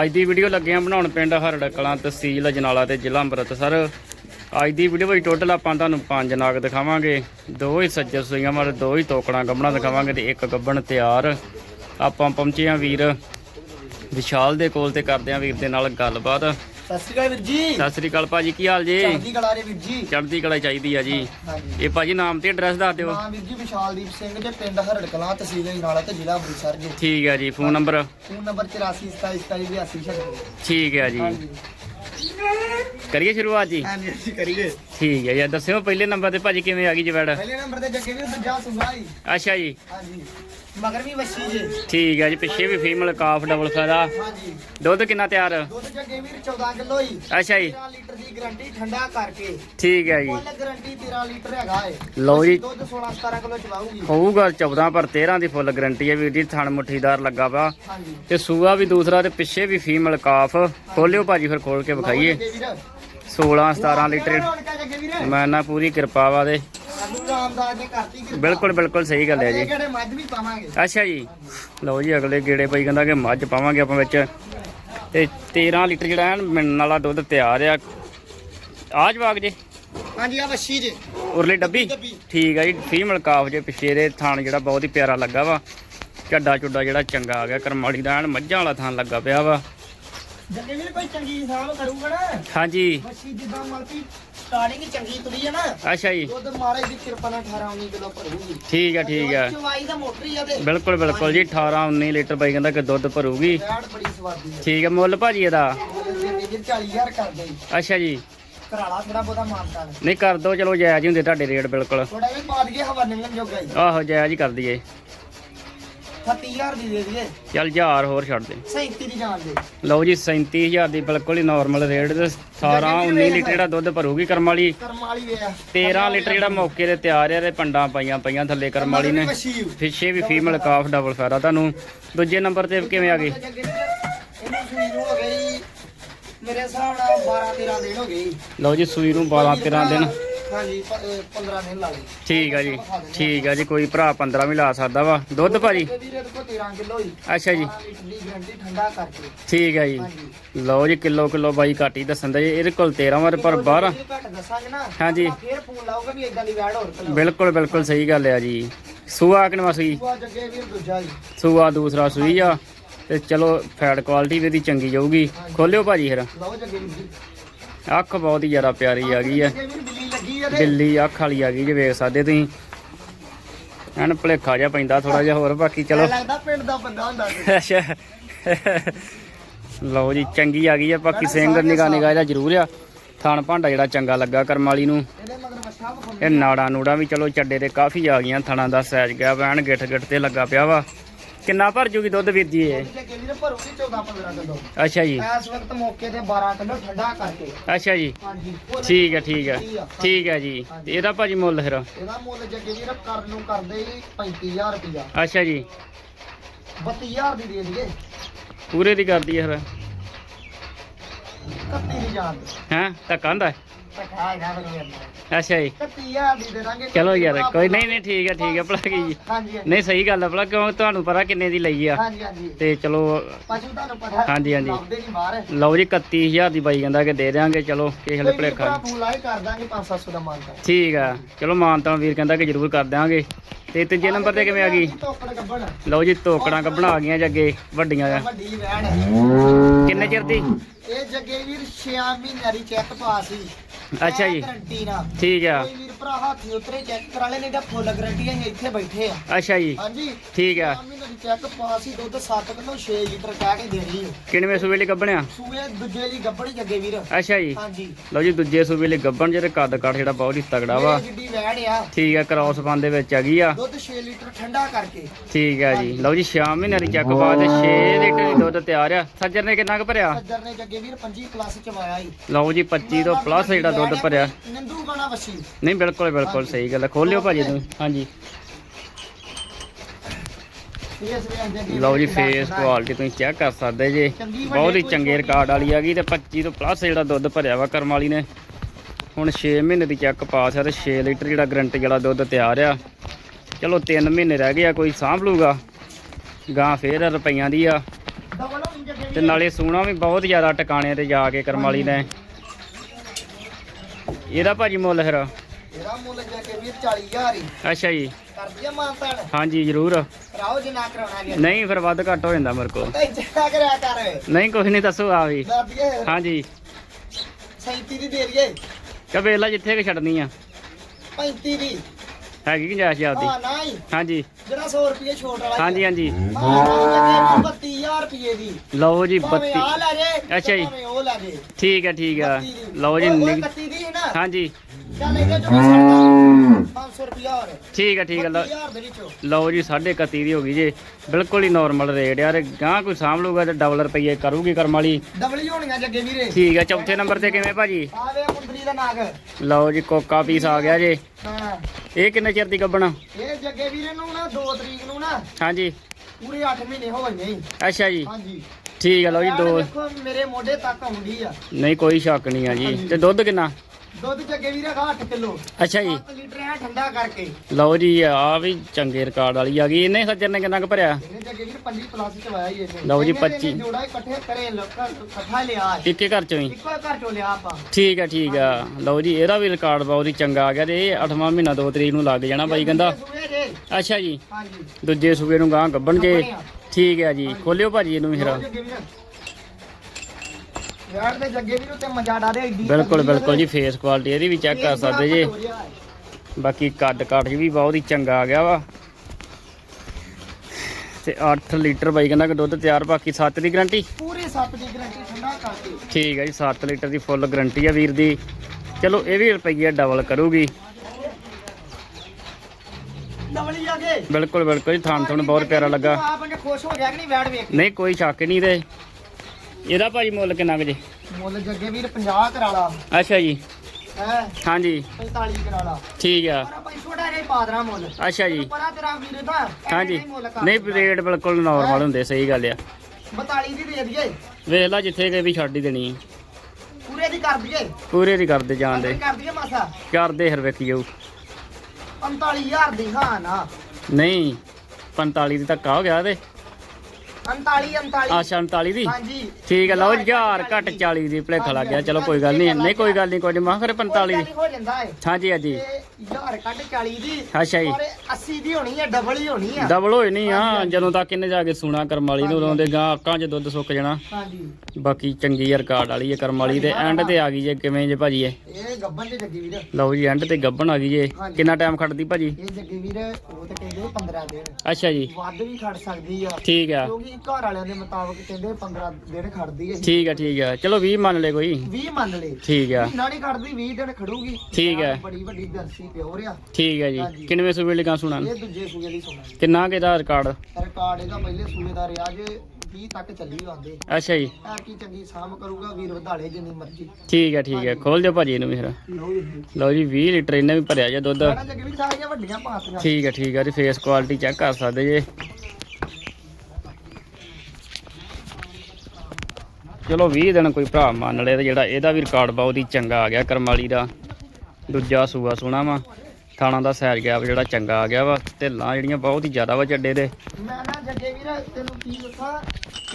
ਅੱਜ ਦੀ ਵੀਡੀਓ ਲੱਗੇ ਆ ਬਣਾਉਣ ਪਿੰਡ ਹਰੜ ਕਲਾਂ ਤਹਿਸੀਲ ਅਜਨਾਲਾ ਤੇ ਜ਼ਿਲ੍ਹਾ ਅੰਮ੍ਰਿਤਸਰ। ਅੱਜ ਦੀ ਵੀਡੀਓ ਵਿੱਚ ਟੋਟਲ ਆਪਾਂ ਤੁਹਾਨੂੰ ਪੰਜ ਨਾਗ ਦਿਖਾਵਾਂਗੇ। ਦੋ ਹੀ ਸੱਜਰ ਸੂਈਆਂ ਮਾਰ ਦੋ ਹੀ ਤੋਕੜਾਂ ਗੱਬਣਾ ਦਿਖਾਵਾਂਗੇ ਤੇ ਇੱਕ ਗੱਬਣ ਤਿਆਰ। ਆਪਾਂ ਪਹੁੰਚੇ ਆ ਵੀਰ, ਵਿਸ਼ਾਲ ਦੇ ਕੋਲ ਤੇ ਕਰਦੇ ਆ ਵੀਰ ਦੇ ਨਾਲ ਗੱਲਬਾਤ। ਸਤਿ ਸ਼੍ਰੀ ਅਕਾਲ ਵੀਰ ਜੀ। ਸਤਿ ਸ੍ਰੀ ਅਕਾਲ ਭਾਜੀ ਕੀ ਹਾਲ ਜੀ? ਚੜ੍ਹਦੀ ਕਲਾ ਦੇ ਵੀਰ ਜੀ। ਚੜ੍ਹਦੀ ਕਲਾ ਚਾਹੀਦੀ ਆ ਜੀ। ਹਾਂਜੀ। ਇਹ ਭਾਜੀ ਨਾਮ ਤੇ ਐਡਰੈਸ ਦੱਸ ਦਿਓ। ਨਾਮ ਵੀਰ ਜੀ ਵਿਸ਼ਾਲਦੀਪ ਸਿੰਘ ਜੇ ਪਿੰਡ ਹਰੜ ਕਲਾਂ ਤਹਿਸੀਲ ਅਜਨਾਲਾ ਤੇ ਜ਼ਿਲ੍ਹਾ ਅੰਮ੍ਰਿਤਸਰ ਜੀ। ਠੀਕ ਹੈ ਜੀ ਫੋਨ ਨੰਬਰ? ਫੋਨ ਨੰਬਰ 84272782 ਠੀਕ ਹੈ ਜੀ। ਹਾਂਜੀ। ਕਰੀਏ ਸ਼ੁਰੂਆਤ ਜੀ? ਹਾਂਜੀ ਅਸੀਂ ਕਰੀਏ। ਠੀਕ ਹੈ ਜੀ ਦੱਸਿਓ ਪਹਿਲੇ ਨੰਬਰ ਤੇ ਭਾਜੀ ਕਿਵੇਂ ਆ ਗਈ ਜਵੜ? ਪਹਿਲੇ ਨੰਬਰ ਤੇ ਜੱਗੇ ਵੀਰ ਦੂਜਾ ਸੁਗਾ ਜੀ ਅੱਛਾ ਜੀ। ਹਾਂਜੀ। ਮਗਰ ਵੀ ਵੱਛੀ ਜੀ। ਠੀਕ ਹੈ ਜੀ ਪਿੱਛੇ ਵੀ ਫੀਮੇਲ ਕਾਫ ਡਬਲ ਫਾਇਦਾ ਹਾਂਜੀ। ਦੁੱਧ ਕਿੰਨਾ ਤਿਆਰ? ਦੁੱਧ ਜੱਗੇ ਵੀਰ 14 ਕਿਲੋ ਹੀ। ਅੱਛਾ ਜੀ। 13 ਲੀਟਰ ਦੀ ਗਾਰੰਟੀ ਠੰਡਾ ਕਰਕੇ। ਠੀਕ ਹੈ ਜੀ। ਫੁੱਲ ਗਾਰੰਟੀ 13 ਲੀਟਰ ਹੈਗਾ ਏ। ਲਓ ਜੀ। ਦੁੱਧ 16 17 ਕਿਲੋ ਚਵਾਉਗੀ ਹੋਊਗਾ 14 ਪਰ 13 ਦੀ ਫੁੱਲ ਗਰੰਟੀ ਹੈ ਵੀਰ ਜੀ ਥਣ ਮੁੱਠੀਦਾਰ ਲੱਗਾ ਵਾ। ਹਾਂਜੀ। ਤੇ ਸੂਆ ਵੀ ਦੂਸਰਾ ਤੇ ਪਿੱਛੇ ਵੀ ਫੀਮੇਲ ਕਾਫ। ਖੋਲਿਓ ਭਾਜੀ ਫਿਰ ਖੋਲ ਕੇ ਵਿਖਾਈਏ। 16 17 ਲੀਟਰ ਮੈਂ ਨਾ ਪੂਰੀ ਕਿਰਪਾ ਵਾ ਦੇ ਬਿਲਕੁਲ ਬਿਲਕੁਲ ਸਹੀ ਗੱਲ ਹੈ ਜੀ। ਅੱਛਾ ਜੀ। ਲਓ ਜੀ ਅਗਲੇ ਗੇੜੇ ਪਈ ਕਹਿੰਦਾ ਕਿ ਮੱਝ ਪਾਵਾਂਗੇ ਆਪਾਂ ਵਿੱਚ। ਤੇ 13 ਲੀਟਰ ਜਿਹੜਾ ਐਨ ਮਿਲਣ ਵਾਲਾ ਦੁੱਧ ਤਿਆਰ ਆ। ਆ ਜਵਾਗ ਜੇ। ਹਾਂਜੀ ਆ ਵੱਛੀ ਜੇ। ਉਰਲੀ ਡੱਬੀ। ਠੀਕ ਆ ਜੀ ਫੀਮੇਲ ਕਾਫ ਜੇ ਪਿੱਛੇ ਦੇ ਥਾਣ ਜਿਹੜਾ ਬਹੁਤ ਹੀ ਪਿਆਰਾ ਲੱਗਾ ਵਾ। ਚੱਡਾ ਚੁੱਡਾ ਜਿਹੜਾ ਚੰਗਾ ਆ ਗਿਆ ਕਰਮਾਲੀ ਦਾ ਐਨ ਮੱਝਾਂ ਵਾਲਾ ਥਾਣ ਲੱਗਾ ਪਿਆ ਵਾ। ਜੱਗੇ ਵੀਰ ਕੋਈ ਚੰਗੀ ਸਾਲ ਕਰੂਗਾ ਨਾ? ਹਾਂਜੀ। ਵੱਛੀ ਜਿੱਦਾਂ ਮਲਕੀ ਸਟਾਰਟਿੰਗ ਚੰਗੀ ਤੁਰੀ ਹੈ ਨਾ। ਅੱਛਾ ਜੀ। ਦੁੱਧ ਮਾਰੇ ਦੀ ਕਿਰਪਾ ਨਾਲ 18 19 ਕਿਲੋ ਭਰੂਗੀ। ਠੀਕ ਆ ਠੀਕ ਆ। ਚਵਾਈ ਦਾ ਮੋਟਰ ਹੀ ਆ ਤੇ। ਬਿਲਕੁਲ ਬਿਲਕੁਲ ਜੀ 18 19 ਲੀਟਰ ਬਾਈ ਕਹਿੰਦਾ ਕਿ ਦੁੱਧ ਭਰੂਗੀ। ਬੈੜ ਬੜੀ ਸਵਾਦੀ ਹੈ ਠੀਕ ਆ ਮੁੱਲ ਭਾਜੀ ਇਹਦਾ? ਜੱਗੇ ਵੀਰ 40000 ਕਰ ਦੇ। ਅੱਛਾ ਜੀ। ਕਰਾਲਾ ਥੋੜਾ ਮਾਨਤਾ ਨੇ ਨਹੀਂ ਕਰ ਦੋ ਚਲੋ ਜਾਇਜ਼ ਹੀ ਹੁੰਦੇ ਤੁਹਾਡੇ ਰੇਟ ਬਿਲਕੁਲ। ਥੋੜਾ ਵੀ ਪਾ ਦਈਏ ਹਵਾ ਨਿੰਗਣ ਜੋਗਾ ਹੀ। ਆਹੋ ਜਾਇਜ਼ ਹੀ ਕਰ ਦਈਏ। 30000 ਦੀ ਦੇ ਦਈਏ। ਚੱਲ ਹਜ਼ਾਰ ਹੋਰ ਛੱਡ ਦੇ। 37 ਦੀ ਜਾਣ ਦੇ। ਲਓ ਜੀ 37000 ਦੀ ਬਿਲਕੁਲ ਹੀ ਨਾਰਮਲ ਰੇਟ ਤੇ 18 19 ਲੀਟਰ ਜਿਹੜਾ ਦੁੱਧ ਭਰੂਗੀ ਕਰਮ ਵਾਲੀ। ਕਰਮ ਵਾਲੀ ਵੇ ਆ 13 ਲੀਟਰ ਜਿਹੜਾ ਮੌਕੇ ਤੇ ਤਿਆਰ ਆ ਤੇ ਪੰਡਾਂ ਪਾਈਆਂ ਪਈਆਂ ਥੱਲੇ ਕਰਮ ਵਾਲੀ ਨੇ। ਪਿੱਛੇ ਵੀ ਫੀਮੇਲ ਕਾਫ ਡਬਲ ਫਾਇਦਾ ਤੁਹਾਨੂੰ। ਦੂਜੇ ਨੰਬਰ ਤੇ ਕਿਵੇਂ ਆ ਗਈ? ਹੋ ਮੇਰੇ ਹਿਸਾਬ ਨਾਲ 12 13 ਦਿਨ ਹੋ ਗਏ। ਲਓ ਜੀ ਸੂਈ ਨੂੰ 12 13 ਦਿਨ। ਹਾਂਜੀ ਪ- ਅਹ 15 ਦਿਨ ਲਾ ਲਏ ਠੀਕ ਆ ਜੀ ਠੀਕ ਆ ਜੀ ਕੋਈ ਭਰਾ 15 ਵੀ ਲਾ ਸਕਦਾ ਵਾ। ਦੁੱਧ ਭਾਜੀ? ਤੇ ਵੀਰੇ ਇਹਦੇ ਕੋਲ 13 ਕਿਲੋ ਹੀ। ਅੱਛਾ ਜੀ। 12 ਲੀਟਰ ਦੀ ਗਰੰਟੀ ਠੰਡਾ ਕਰਕੇ। ਠੀਕ ਆ ਜੀ। ਲਓ ਜੀ ਕਿਲੋ ਕਿਲੋ ਬਾਈ ਘੱਟ ਦੱਸਣ ਦਾ। ਜੀ ਇਹਦੇ ਕੋਲ 13 ਵਾਰ ਪਰ 12 ਜੇ ਘੱਟ ਦੱਸਾਂਗੇ ਨਾ ਹਾਂਜੀ। ਫੇਰ ਫੋਨ ਲਾਊਗਾ ਵੀ ਇਦਾਂ ਦੀ ਵੈੜ ਹੋਰ ਕਲਾ ਬਿਲਕੁਲ ਬਿਲਕੁਲ ਸਹੀ ਗੱਲ ਆ ਜੀ। ਸੂਆ ਕਿਨਵਾ ਸੂਈ? ਸੂਆ ਦੂਸਰਾ ਸੂਈ ਆ। ਤੇ ਚਲੋ ਫੈਟ ਕੁਆਲਿਟੀ ਵੀ ਇਹਦੀ ਚੰਗੀ ਜਾਊਗੀ। ਖੋਲਿਓ ਭਾਜੀ ਫਿਰ। ਅੱਖ ਬਹੁਤ ਹੀ ਜ਼ਿਆਦਾ ਪਿਆਰੀ ਆ ਗਈ ਆ। ਬਿੱਲੀ ਬਿੱਲੀ ਅੱਖ ਵਾਲੀ ਆ ਗਈ ਜੇ ਵੇਖ ਸਕਦੇ ਤੁਸੀਂ। ਐਨ ਭਲੇਖਾ ਜਿਹਾ ਪੈਂਦਾ ਥੋੜਾ ਜਿਹਾ ਹੋਰ ਬਾਕੀ ਚਲੋ। ਲੱਗਦਾ ਪਿੰਡ ਦਾ ਬੰਦਾ ਹੁੰਦਾ ਅੱਛਾ। ਲਓ ਜੀ ਚੰਗੀ ਆ ਗਈ ਆ ਬਾਕੀ ਸਿੰਘ ਨਿਗਾ ਨਿਗਾ ਇਹਦਾ ਜ਼ਰੂਰ ਆ। ਥਣ ਭਾਂਡਾ ਜਿਹੜਾ ਚੰਗਾ ਲੱਗਾ ਕਰਮ ਵਾਲੀ ਨੂੰ। ਇਹ ਨਾੜਾ ਨੂੜਾ ਵੀ ਚਲੋ ਚੱਡੇ ਤੇ ਕਾਫੀ ਆ ਗਈਆਂ ਥਣਾਂ ਦਾ ਸਾਈਜ਼ ਗਿਆ ਵੈਣ ਗਿੱਠ ਗਿੱਠ ਤੇ ਲੱਗਾ ਪਿਆ ਵਾ। ਕਿੰਨਾ ਭਰ ਜੂਗੀ ਦੁੱਧ ਵੀਰ ਜੀ ਇਹ? ਜੱਗੇ ਵੀਰ ਭਰੂਗੀ 14 15 ਕਿਲੋ। ਅੱਛਾ ਜੀ। ਇਸ ਵਕਤ ਮੌਕੇ ਤੇ 12 ਕਿਲੋ ਠੰਡਾ ਕਰਕੇ। ਅੱਛਾ ਜੀ। ਹਾਂਜੀ। ਠੀਕ ਹੈ ਠੀਕ ਹੈ। ਠੀਕ ਹੈ ਜੀ। ਤੇ ਇਹਦਾ ਭਾਜੀ ਮੁੱਲ ਫਿਰ? ਇਹਦਾ ਮੁੱਲ ਜੱਗੇ ਵੀਰ ਕਰਨ ਨੂੰ ਕਰਦੇ ਹੀ 35000 ਰੁਪਇਆ। ਅੱਛਾ ਜੀ। 32000 ਦੀ ਦੇ ਦਈਏ। ਪੂਰੇ ਦੀ ਕਰਦੀ ਹੈ ਫਿਰ। 31 ਦੀ ਹੈਂ ਧੱਕਾ ਹੁੰਦਾ? ਨੂੰ ਜਾਂਦਾ ਅੱਛਾ ਜੀ। 31000 ਦੀ ਦੇ ਦਾਂਗੇ ਚਲੋ ਯਾਰ ਕੋਈ ਨਹੀਂ ਨਹੀਂ ਠੀਕ ਹੈ ਠੀਕ ਹੈ ਭਲਾ ਕੀ ਜੀ। ਹਾਂਜੀ ਨਹੀਂ ਸਹੀ ਗੱਲ ਹੈ ਭਲਾ ਕਿਉਂ? ਤੁਹਾਨੂੰ ਪਤਾ ਕਿੰਨੇ ਦੀ ਲਈ ਆ। ਹਾਂਜੀ ਹਾਂਜੀ। ਤੇ ਚਲੋ ਪਸ਼ੂ ਤੁਹਾਨੂੰ ਪਤਾ ਹਾਂਜੀ, ਹਾਂਜੀ। ਲਓ ਜੀ 31000 ਦੀ ਬਾਈ ਕਹਿੰਦਾ ਕਿ ਦੇ ਦਿਆਂਗੇ ਚਲੋ ਕਿਸੇ ਵੇਲੇ ਭਲੇਖਾ ਫੋਨ ਲਾਈ ਕਰ ਦਾਂਗੇ 5-700 ਦਾ ਮਾਨਤਾ ਠੀਕ ਆ। ਚਲੋ ਮਾਨਤਾ ਵੀਰ ਕਹਿੰਦਾ ਕਿ ਜ਼ਰੂਰ ਕਰ ਦਿਆਂਗੇ। ਤੇ ਤੀਜੇ ਨੰਬਰ ਤੇ ਕਿਵੇਂ ਆ ਗਈ? ਲਓ ਜੀ ਤੋਕੜਾਂ ਕੱਢਣਾ। ਆ ਗਈਆਂ ਜੀ ਅੱਗੇ ਵੱਡੀਆਂ ਆ। ਕਿੰਨੇ ਚਿਰ ਦੀ? ਇਹ ਜੱਗੇ ਵੀਰ 6 ਮਹੀਨਿਆਂ ਦੀ ਚੈੱਕ ਪਾਸ ਸੀ। ਅੱਛਾ ਜੀ। ਗਰੰਟੀ ਨਾਲ ਠੀਕ ਆ ਕੋਈ ਭਰਾ ਹੱਥੀ ਉਤਰੇ ਚੈੱਕ ਕਰਾ ਲੈ ਨਹੀਂ ਤਾਂ ਫੁੱਲ ਗਰੰਟੀ ਅਸੀਂ ਇੱਥੇ ਬੈਠੇ ਆ। ਅੱਛਾ ਜੀ। ਹਾਂਜੀ। ਠੀਕ ਆ। 6 ਮਹੀਨਿਆਂ ਦੀ ਚੈੱਕ ਪਾਸ ਸੀ ਦੁੱਧ 7 ਕਿਲੋ 6 ਲੀਟਰ ਕਹਿ ਕੇ ਦੇਣੀ ਹੈ। ਕਿੰਨਵੇਂ ਸੂਬੇ ਲਈ ਗੱਬਣਿਆ ਸੂਏ ਦੂਜੇ ਦੀ ਗੱਬੜੀ ਜੱਗੇ ਵੀਰ। ਅੱਛਾ ਜੀ। ਹਾਂਜੀ। ਲਓ ਜੀ ਦੂਜੇ ਸੂਬੇ ਲਈ ਗੱਬਣ ਜਿਹੜੇ ਕੱਦ ਕੱਟ ਜਿਹੜਾ ਬਹੁਤ ਹੀ ਤਗੜਾ ਵਾ। ਇਹ ਜਿੱਡੀ ਵੈੜ ਆ। ਠੀਕ ਆ ਕ੍ਰਾਸ ਪਾਉਣ ਦੇ ਵਿੱਚ ਆ ਗਈ ਆ। ਦੁੱਧ 6 ਲੀਟਰ ਠੰਡਾ ਕਰਕੇ। ਠੀਕ ਆ ਜੀ। ਲਓ ਜੀ 6 ਮਹੀਨਿਆਂ ਦੀ ਚੱਕ ਬਾਅਦ 6 ਲੀਟਰ ਦੀ ਦੁੱਧ ਤਿਆਰ ਆ। ਸੱਜਰ ਨੇ ਕਿੰਨਾ ਕੁ ਭਰਿਆ? ਸੱਜਰ ਨੇ ਜੱਗੇ ਵੀਰ 25 ਪਲੱਸ ਚਵਾਇਆ ਹੀ ਲਓ ਜੀ 25 ਤੋਂ ਪਲੱਸ ਜਿਹੜਾ ਦੁੱਧ ਭਰਿਆ। ਨਿੰਦੂ ਗਾਣਾ ਵਸੀ। ਨਹੀਂ ਬਿਲਕੁਲ ਬਿਲਕੁਲ ਸਹੀ ਗੱਲ ਹੈ ਖੋਲਿਓ ਭਾਜੀ ਤੁਸੀਂ। ਹਾਂਜੀ। ਲਓ ਜੀ ਫੇਸ ਕੁਆਲਿਟੀ ਤੁਸੀਂ ਚੈੱਕ ਕਰ ਸਕਦੇ ਜੇ। ਬਹੁਤ ਹੀ ਚੰਗੇ ਰਿਕਾਰਡ ਵਾਲੀ ਆ ਗਈ ਤੇ 25 ਤੋਂ ਪਲੱਸ ਜਿਹੜਾ ਦੁੱਧ ਭਰਿਆ ਵਾ ਕਰਮ ਵਾਲੀ ਨੇ। ਹੁਣ 6 ਮਹੀਨੇ ਦੀ ਚੈੱਕ ਪਾਸ ਆ ਤੇ 6 ਲੀਟਰ ਜਿਹੜਾ ਗਰੰਟੀ ਵਾਲਾ ਦੁੱਧ ਤਿਆਰ ਆ। ਚਲੋ 3 ਮਹੀਨੇ ਰਹਿ ਗਏ ਆ, ਕੋਈ ਸਾਂਭ ਲੂਗਾ ਗਾਂ ਫੇਰ ਰੁਪਈਆਂ ਦੀ ਆ। ਤੇ ਨਾਲੇ ਸੋਨਾ ਵੀ ਬਹੁਤ ਜ਼ਿਆਦਾ ਟਿਕਾਣੇ ਤੇ ਜਾ ਕੇ ਕਰਮ ਵਾਲੀ ਨੇ। ਇਹਦਾ ਭਾਜੀ ਮੁੱਲ ਫਿਰ? ਇਹਦਾ ਮੁੱਲ ਜੱਗੇ ਵੀਰ 40000 ਹੀ। ਅੱਛਾ ਜੀ। ਕਰ ਦਈਏ ਮਾਨਤਾਨ ਹਾਂਜੀ ਜ਼ਰੂਰ। ਕਰਾਓ ਕਰਾਉਣਾ ਨਹੀਂ ਫਿਰ ਵੱਧ ਘੱਟ ਹੋ ਜਾਂਦਾ ਮੇਰੇ ਕੋਲ। ਤਾਂ ਇੱਜ਼ਤ ਕਰਿਆ ਕਰ। ਨਹੀਂ ਕੁਝ ਨਹੀਂ ਦੱਸੋ ਆ ਵੀ। ਹਾਂਜੀ। 37 ਦੀ ਦੇ ਦਈਏ। ਕਬੇਲਾ ਜਿੱਥੇ ਕਿ ਛੱਡਣੀ ਆ। 35 ਦੀ। ਹੈਗੀ ਗੁੰਜਾਇਸ਼ ਆਪਦੀ? ਹਾਂ ਨਾ ਹੀ ਹਾਂਜੀ। ਜਿਹੜਾ 100 ਰੁਪਏ ਛੋਟ ਵਾਲਾ ਹਾਂਜੀ ਹਾਂਜੀ। ਹਾਂ ਨਾ ਜੱਗੇ 32000 ਰੁਪਏ ਦੀ। ਲਓ ਜੀ ਭਾਵੇਂ 32 ਆ ਲੈ ਜੇ ਅੱਛਾ ਜੀ। ਭਾਵੇਂ ਉਹ ਲੈ ਜੇ। ਠੀਕ ਹੈ ਠੀਕ ਆ 32 ਦੀ। ਲਓ ਜੀ ਉਹ- ਉਹ ਨਿਗ- 31 ਦੀ ਨਾ। ਹਾਂਜੀ। ਚੱਲ ਇਹਦੇ ਚੋਂ ਵੀ ਛੱਡਦਾ 500 ਰੁਪਏ ਹੋਰ ਠੀਕ ਹੈ ਠੀਕ ਹੈ ਲਓ- 32000 ਦੇ ਵਿੱਚੋਂ ਲਓ ਜੀ 31.5 ਦੀ ਹੋ ਗਈ ਜੇ। ਬਿਲਕੁਲ ਹੀ ਨਾਰਮਲ ਰੇਟ ਯਾਰ ਗਾਂ ਕੋਈ ਸਾਂਭ ਲੂਗਾ ਤੇ ਡਬਲ ਰੁਪਏ ਕਰੂਗੀ ਕਰਮ ਵਾਲੀ। ਡਬਲ ਹੋਣੀਆਂ ਜੱਗੇ ਵੀਰੇ ਠੀਕ ਹੈ ਚੌਥੇ ਨੰਬਰ ਤੇ ਕਿਵੇਂ ਭਾਜੀ? ਆ ਵੇ ਮੁੰਦਰੀ ਦਾ ਨਾਗ ਲਓ ਜੀ ਕੋਕਾ ਪੀਸ ਆ ਗਿਆ ਜੇ। ਹਾਂ ਇਹ ਕਿੰਨੇ ਚਿਰ ਦੀ ਗੱਬਣਾ? ਇਹ ਜੱਗੇ ਵੀਰੇ ਨੂੰ ਨਾ 2 ਤਰੀਕ ਨੂੰ ਨਾ ਹਾਂਜੀ। ਪੂਰੇ 8 ਮਹੀਨੇ ਹੋ ਗਏ ਜੀ ਅੱਛਾ ਜੀ। ਹਾਂਜੀ ਠੀਕ ਹੈ ਲਓ ਜੀ ਯਾਰ ਦੋ। ਦੇਖੋ ਮੇਰੇ ਮੋਢੇ ਤੱਕ ਆਉਂਦੀ ਆ। ਨਹੀਂ ਕੋਈ ਸ਼ੱਕ ਨਹੀਂ ਆ ਜੀ। ਤੇ ਦੁੱਧ ਕਿੰਨਾ? ਦੁੱਧ ਜੱਗੇ ਵੀਰੇ ਦਾ 8 ਕਿਲੋ। ਅੱਛਾ ਜੀ। 7 ਲੀਟਰ ਹੈ ਠੰਡਾ ਕਰਕੇ। ਲਓ ਜੀ ਆ ਵੀ ਚੰਗੇ ਰਿਕਾਰਡ ਵਾਲੀ ਆ ਗਈ। ਇਹਨੇ ਸੱਜਰ ਨੇ ਕਿੰਨਾ ਕੁ ਭਰਿਆ? ਇਹਨੇ ਜੱਗੇ ਵੀਰ 25 ਪਲੱਸ ਚ ਵਾਇਆ ਹੀ ਇਹਨੇ। ਲਓ ਜੀ, ਇਹਨੇ 25 ਜੋੜਾ ਇਕੱਠੇ ਕਰੇ ਲੋਕਾਂ ਇਕੱਠਾ ਲਿਆ ਇੱਕੇ ਘਰ ਚੋਂ ਹੀ? ਇੱਕੋ ਘਰ ਚੋਂ ਲਿਆ ਆਪਾਂ। ਠੀਕ ਹੈ ਠੀਕ ਆ। ਲਓ ਜੀ ਇਹਦਾ ਵੀ ਰਿਕਾਰਡ ਬਹੁਤ ਹੀ ਚੰਗਾ ਆ ਗਿਆ ਤੇ ਇਹ 8ਵਾਂ ਮਹੀਨਾ 2 ਤਰੀਕ ਨੂੰ ਲੱਗ ਜਾਣਾ ਬਾਈ ਕਹਿੰਦਾ। ਸੂਏ ਜੇ। ਅੱਛਾ ਜੀ। ਹਾਂਜੀ। ਦੂਜੇ ਸੂਬੇ ਨੂੰ ਗਾਂ ਜੇ ਗੱਭਣ ਆ। ਠੀਕ ਹੈ ਜੀ। ਖੋਲਿਓ ਭਾਜੀ ਇਹਨੂੰ ਵੀ ਲਓ ਫਿਰ ਜੱਗੇ ਵੀਰ। ਯਾਰ ਦੇ ਜੱਗੇ ਵੀਰ ਉੱਤੇ ਮਜ਼ਾ ਡਾ ਦੇ ਏਡੀ ਬਿਲਕੁਲ ਬਿਲਕੁਲ ਜੀ ਫੇਸ ਕੁਆਲਿਟੀ ਇਹਦੀ ਵੀ ਚੈੱਕ ਕਰ ਸਕਦੇ ਜੇ। ਬਾਕੀ ਕੱਦ ਕੱਟ ਵੀ ਬਹੁਤ ਹੀ ਚੰਗਾ ਆ ਗਿਆ ਵਾ। ਤੇ 8 ਲੀਟਰ ਬਾਈ ਕਹਿੰਦਾ ਕਿ ਦੁੱਧ ਤਿਆਰ ਬਾਕੀ 7 ਦੀ ਗਰੰਟੀ ਪੂਰੇ 7 ਦੀ ਗਰੰਟੀ ਠੰਡਾ ਕਰਕੇ ਠੀਕ ਹੈ ਜੀ 7 ਲੀਟਰ ਦੀ ਫੁੱਲ ਗਰੰਟੀ ਆ ਵੀਰ ਦੀ। ਚਲੋ ਇਹ ਵੀ ਰੁਪਈਆ ਡਬਲ ਕਰੂਗੀ। ਡਬਲੀ ਆ ਗਏ ਬਿਲਕੁਲ ਬਿਲਕੁਲ ਜੀ ਥਾਣ ਥਣ ਬਹੁਤ ਪਿਆਰਾ ਲੱਗਾ। ਆਪ ਖੁਸ਼ ਹੋ ਗਿਆ ਕਿ ਨਹੀਂ ਵੈਟ ਵੇਖ? ਨਹੀਂ ਕੋਈ ਸ਼ੱਕ ਨਹੀਂ ਤੇ ਇਹਦਾ ਭਾਜੀ ਮੁੱਲ ਕਿੰਨਾ ਕੁ ਜੇ? ਮੁੱਲ ਜੱਗੇ ਵੀਰ 50 ਕਰਾ ਲਾ। ਅੱਛਾ ਜੀ। ਹੈ? ਹਾਂਜੀ। 45 ਕਰਾ ਲਾ। ਠੀਕ ਆ। ਪਰ ਆਪਾਂ ਛੋਟਾ ਜਿਹਾ ਹੀ ਪਾ ਦੇਣਾ ਮੁੱਲ। ਅੱਛਾ ਜੀ। ਪਰਾ ਤੇਰਾ ਵੀਰ ਦਾ ਹਾਂਜੀ। ਨਹੀਂ ਰੇਟ ਬਿਲਕੁਲ ਨਾਰਮਲ ਹੁੰਦੇ ਸਹੀ ਗੱਲ ਆ। 42 ਦੀ ਦੇ ਦਈਏ। ਵੇਖ ਲਾ ਜਿੱਥੇ ਗਏ ਵੀ ਛੱਡ ਹੀ ਦੇਣੀ। ਪੂਰੇ ਦੀ ਕਰ ਦਈਏ। ਪੂਰੇ ਦੀ ਕਰਦੇ ਜਾਣ ਦੇ। ਕਰ ਦਈਏ ਮਾਸਾ। ਕਰਦੇ ਹਰ ਵੇਖੀ ਜਾਊ। 45000 ਦੀ ਹਾਂ ਨਾ। ਨਹੀਂ 45 ਦੀ ਧੱਕਾ ਹੋ ਗਿਆ ਤੇ। 39 39 ਅੱਛਾ 39 ਦੀ? ਹਾਂਜੀ। ਠੀਕ ਹੈ ਲਓ ਜੀ, ਹਜ਼ਾਰ ਘੱਟ 40 ਦੀ ਭਲੇਖਾ ਲੱਗ ਗਿਆ। ਚਲੋ ਕੋਈ ਗੱਲ ਨਹੀਂ ਨਹੀਂ ਕੋਈ ਗੱਲ ਨਹੀਂ ਕੋਈ ਨਹੀਂ ਮਾਂ ਖਰੇ 45 ਦੀ ਹੋ ਜਾਂਦਾ ਹੈ। ਹਾਂਜੀ ਹਾਂਜੀ। ਤੇ ਹਜ਼ਾਰ ਕੱਢ 40 ਦੀ ਅੱਛਾ ਜੀ। ਔਰ 80 ਦੀ ਹੋਣੀ ਹੈ ਡਬਲ ਹੀ ਹੋਣੀ ਆ ਡਬਲ ਹੋਏ ਨਹੀਂ ਆ ਜਦੋਂ ਤੱਕ ਇਹਨੇ ਜਾ ਕੇ ਸੁਣਾ ਕਰਮ ਵਾਲੀ ਨੂੰ ਉਦੋਂ ਦੇ ਗਾਂ ਅੱਖਾਂ 'ਚ ਦੁੱਧ ਸੁੱਕ ਜਾਣਾ। ਹਾਂਜੀ। ਬਾਕੀ ਚੰਗੀ ਰਿਕਾਰਡ ਵਾਲੀ ਹੈ ਕਰਮ ਵਾਲੀ ਤੇ ਐਂਡ ਤੇ ਆ ਗਈ ਜੇ ਕਿਵੇਂ ਜੇ ਭਾਜੀ ਇਹ? ਇਹ ਗੱਬਨ ਚ ਜੱਗੀ ਵੀਰ। ਲਓ ਜੀ ਐਂਡ ਤੇ ਗੱਬਣ ਆ ਗਈ ਜੇ। ਕਿੰਨਾ ਟਾਈਮ ਖੜਦੀ ਭਾਜੀ? ਇਹ ਜੱਗੀ ਵੀਰ ਉਹ ਤੇ ਕਹਿੰਦੇ 15 ਦਿਨ। ਅੱਛਾ ਜੀ। ਵੱਧ ਵੀ ਖੜ ਸਕਦੀ ਆ। ਠੀਕ ਆ। ਕਿਉਂਕਿ ਘਰ ਵਾਲਿਆਂ ਦੇ ਮੁਤਾਬਕ ਕਹਿੰਦੇ 15 ਦਿਨ ਖੜਦੀ ਹੈ ਠੀਕ ਆ ਠੀਕ ਆ। ਚਲੋ 20 ਮੰਨ ਲੈ ਕੋਈ। 20 ਮੰਨ ਲੈ ਠੀਕ ਆ। ਮਹੀਨਾ ਨਹੀਂ ਖੜਦੀ 20 ਦਿਨ ਖੜੂਗੀ। ਠੀਕ ਹੈ। ਬੜੀ ਵੱਡੀ ਦਰਸੀ ਪਿਓਰ ਆ। ਠੀਕ ਆ ਜੀ। ਕਿੰਨਵੇਂ ਸੂਬੇ ਲਈ ਗਾਂ ਸੁਣਾ ਇਹ ਦੂਜੇ ਸੂਏ ਦੀ ਸੁਣਾ ਕਿੰਨਾ ਕਿਦਾ ਰਿਕਾਰਡ ਰਿਕਾਰਡ ਇਹਦਾ ਪਹਿਲੇ ਸੂਏ ਦਾ ਰਿਹਾ ਜੇ 20 ਤੱਕ ਚੱਲੀ ਆਂਦੇ ਅੱਛਾ ਜੀ। ਐਰ ਕੀ ਚੰਗੀ ਸਾਂਭ ਕਰੂਗਾ ਵੀਰ ਵਧਾਲੇ ਜਿੰਨੀ ਮਰਜ਼ੀ। ਠੀਕ ਆ ਠੀਕ ਆ। ਖੋਲ ਦਿਓ ਭਾਜੀ ਇਹਨੂੰ ਵੀ ਫਿਰ। ਲਓ ਜੀ ਲਓ ਜੀ 20 ਲੀਟਰ ਇਹਨੇ ਵੀ ਭਰਿਆ ਜੇ ਦੁੱਧ। ਸਾਡਾ ਜੱਗੀ ਵੀ ਸਾਰੀਆਂ ਵੱਡੀਆਂ ਪਾਤੀਆਂ। ਠੀਕ ਆ ਠੀਕ ਆ ਜੀ ਫੇਸ ਕੁਆਲਿਟੀ ਚੈੱਕ ਕਰ ਸਕਦੇ ਜੇ। ਚਲੋ 20 ਦਿਨ ਕੋਈ ਭਰਾ ਮੰਨ ਲਏ ਤੇ ਜਿਹੜਾ ਇਹਦਾ ਵੀ ਰਿਕਾਰਡ ਬਹੁਤ ਹੀ ਚੰਗਾ ਆ ਗਿਆ ਕਰਮਾਲੀ ਦਾ। ਦੂਜਾ ਸੂਆ ਸੋਹਣਾ ਵਾ। ਥਾਣਾ ਦਾ ਸੈਰ ਗਿਆ ਜਿਹੜਾ ਚੰਗਾ ਆ ਗਿਆ ਵਾ ਢਿੱਲਾਂ ਜਿਹੜੀਆਂ ਬਹੁਤ ਹੀ ਜ਼ਿਆਦਾ ਵਾ ਚੱਡੇ ਦੇ। ਮੈਂ ਨਾ ਜੱਗੇ ਵੀਰ ਤੈਨੂੰ ਕੀ ਦੱਸਾਂ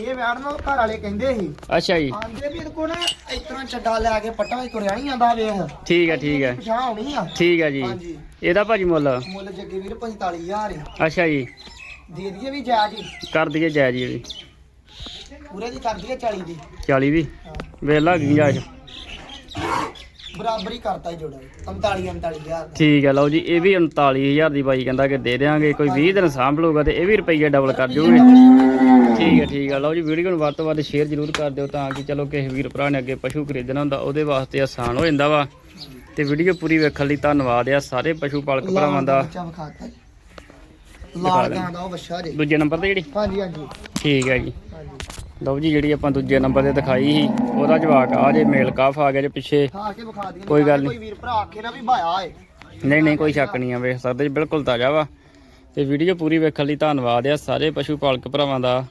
ਇਹ ਵੈੜ ਨੂੰ ਘਰ ਵਾਲੇ ਕਹਿੰਦੇ ਸੀ। ਅੱਛਾ ਜੀ। ਆਂਦੇ ਵੀ ਇਹਦੇ ਕੋਲ ਨਾ ਇਸ ਤਰ੍ਹਾਂ ਚੱਡਾ ਲੈ ਕੇ ਪੱਟਾ ਹੀ ਤੁਰਿਆ ਨਹੀਂ ਆਂਦਾ ਵੇਖ। ਠੀਕ ਹੈ ਠੀਕ ਹੈ ਪਛਾਣ ਹੋਣੀ ਆ। ਠੀਕ ਹੈ ਜੀ। ਹਾਂਜੀ। ਇਹਦਾ ਭਾਜੀ ਮੁੱਲ? ਮੁੱਲ ਜੱਗੇ ਵੀਰ 45000 ਆ। ਅੱਛਾ ਜੀ। ਦੇ ਦਈਏ ਵੀ ਜਾਇਜ਼ ਹੀ। ਕਰ ਦਈਏ ਜਾਇਜ਼ ਜੀ ਇਹਦੀ। ਪੂਰੇ ਦੀ ਕਰ ਦਈਏ 40 ਦੀ। 40 ਦੀ ਹਾਂ। ਵੇਲਾ ਗੁੰਜਾਇਸ਼ ਬਰਾਬਰ ਹੀ ਕਰਤਾ ਜੋੜਾ। 45 49000 ਠੀਕ ਹੈ ਲਓ ਜੀ ਇਹ ਵੀ 39000 ਦੀ ਬਾਈ ਕਹਿੰਦਾ ਕਿ ਦੇ ਦੇਾਂਗੇ ਕੋਈ 20 ਦਿਨ ਸਾਂਭ ਲਊਗਾ ਤੇ ਇਹ ਵੀ ਰੁਪਈਆ ਡਬਲ ਕਰ ਜੂਗੇ। ਠੀਕ ਹੈ ਠੀਕ ਹੈ। ਲਓ ਜੀ ਵੀਡੀਓ ਨੂੰ ਵੱਧ ਤੋਂ ਵੱਧ ਸ਼ੇਅਰ ਜ਼ਰੂਰ ਕਰ ਦਿਓ ਤਾਂ ਕਿ ਚਲੋ ਕਿਸੇ ਵੀਰ ਭਰਾ ਨੇ ਅੱਗੇ ਪਸ਼ੂ ਖਰੀਦਣਾ ਹੁੰਦਾ ਉਹਦੇ ਵਾਸਤੇ ਆਸਾਨ ਹੋ ਜਾਂਦਾ ਵਾ। ਤੇ ਵੀਡੀਓ ਪੂਰੀ ਵੇਖਣ ਲਈ ਧੰਨਵਾਦ ਆ ਸਾਰੇ ਪਸ਼ੂ ਪਾਲਕ ਭਰਾਵਾਂ ਦਾ। ਬੱਚਾ ਵਿਖਾਤਾ ਜੀ। ਲਾਲ ਗਾਂ ਦਾ ਉਹ ਬੱਚਾ ਜੀ। ਦੂਜੇ ਨੰਬਰ ਤੇ ਜਿਹੜੀ? ਹਾਂਜੀ ਹਾਂਜੀ। ਠੀਕ ਹੈ ਜੀ। ਹਾਂਜੀ। ਲਓ ਜੀ ਜਿਹੜੀ ਆਪਾਂ ਦੂਜੇ ਨੰਬਰ ਤੇ ਦਿਖਾਈ ਸੀ ਉਹਦਾ ਜਵਾਕ ਆ ਜੇ ਮੇਲ ਕਾਫ ਆ ਗਿਆ ਜੇ ਪਿੱਛੇ। ਕੋਈ ਗੱਲ ਨੀ। ਕੋਈ ਵੀਰ ਭਰਾ ਆਖੇ ਨਾ ਵੀ ਭਾਇਆ ਏ ਨਹੀਂ ਨਹੀਂ ਕੋਈ ਸ਼ੱਕ ਨਹੀਂ ਆ ਵੇਖ ਸਕਦੇ ਜੀ ਬਿਲਕੁਲ ਤਾਜ਼ਾ ਵਾ। ਤੇ ਵੀਡੀਓ ਪੂਰੀ ਵੇਖਣ ਲਈ ਧੰਨਵਾਦ ਆ ਸਾਰੇ ਪਸ਼ੂ ਪਾਲਕ ਭਰਾਵਾਂ ਦਾ।